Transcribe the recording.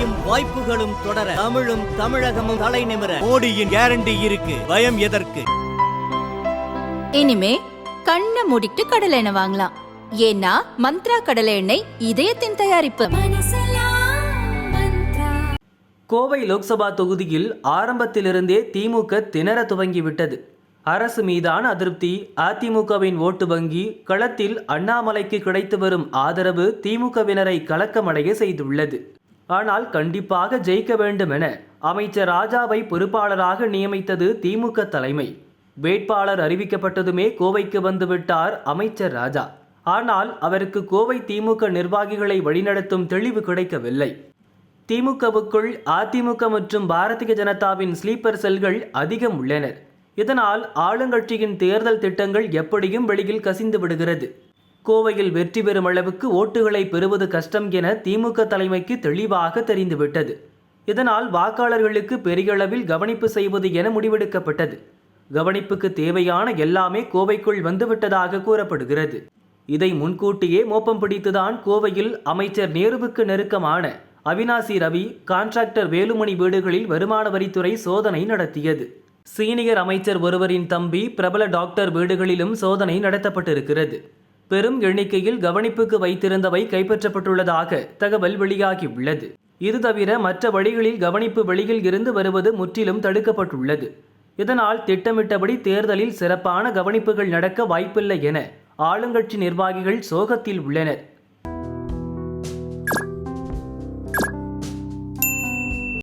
வெற்றியும் வாய்ப்புகளும் தொடர தமிழும் தமிழகமும் தலை நிமிர. மோடியின் கேரண்டி இருக்கு. பயம் எதற்கு? இனிமே கண்ணை மூடிட்டு கடலை எண்ணெய் வாங்கலாம். ஏன்னா மந்த்ரா கடலை எண்ணெய் இதயத்தின் தயாரிப்பு. கோவை லோக்சபா தொகுதியில் ஆரம்பத்திலிருந்தே திமுக திணற துவங்கிவிட்டது. அரசு மீதான அதிருப்தி அதிமுகவின் ஓட்டு வங்கி களத்தில் அண்ணாமலைக்கு கிடைத்து வரும் ஆதரவு திமுகவினரை கலக்கமடைய செய்துள்ளது. ஆனால் கண்டிப்பாக ஜெயிக்க வேண்டும் என அமைச்சர் ராஜாவை பொறுப்பாளராக நியமித்தது திமுக தலைமை. வேட்பாளர் அறிவிக்கப்பட்டதுமே கோவைக்கு வந்துவிட்டார் அமைச்சர் ராஜா. ஆனால் அவருக்கு கோவை திமுக நிர்வாகிகளை வழிநடத்தும் தெளிவு கிடைக்கவில்லை. திமுகவுக்குள் அதிமுக மற்றும் பாரதிய ஜனதாவின் ஸ்லீப்பர் செல்கள் அதிகம் உள்ளனர். இதனால் ஆளுங்கட்சியின் தேர்தல் திட்டங்கள் எப்படியும் வெளியில் கசிந்து விடுகிறது. கோவையில் வெற்றி பெறும் அளவுக்கு ஓட்டுகளை பெறுவது கஷ்டம் என திமுக தலைமைக்கு தெளிவாக தெரிந்துவிட்டது. இதனால் வாக்காளர்களுக்கு பெரிய அளவில் கவனிப்பு செய்வது என முடிவெடுக்கப்பட்டது. கவனிப்புக்கு தேவையான எல்லாமே கோவைக்குள் வந்துவிட்டதாக கூறப்படுகிறது. இதை முன்கூட்டியே மோப்பம் பிடித்துதான் கோவையில் அமைச்சர் நேருவுக்கு நெருக்கமான அவினாசி ரவி கான்ட்ராக்டர் வேலுமணி வீடுகளில் வருமான வரித்துறை சோதனை நடத்தியது. சீனியர் அமைச்சர் ஒருவரின் தம்பி பிரபல டாக்டர் வீடுகளிலும் சோதனை நடத்தப்பட்டிருக்கிறது. பெரும் எண்ணிக்கையில் கவனிப்புக்கு வைத்திருந்தவை கைப்பற்றப்பட்டுள்ளதாக தகவல் வெளியாகியுள்ளது. இது தவிர மற்ற வழிகளில் கவனிப்பு வெளியில் இருந்து வருவது முற்றிலும் தடுக்கப்பட்டுள்ளது. இதனால் திட்டமிட்டபடி தேர்தலில் சிறப்பான கவனிப்புகள் நடக்க வாய்ப்பில்லை என ஆளுங்கட்சி நிர்வாகிகள் சோகத்தில் உள்ளனர்.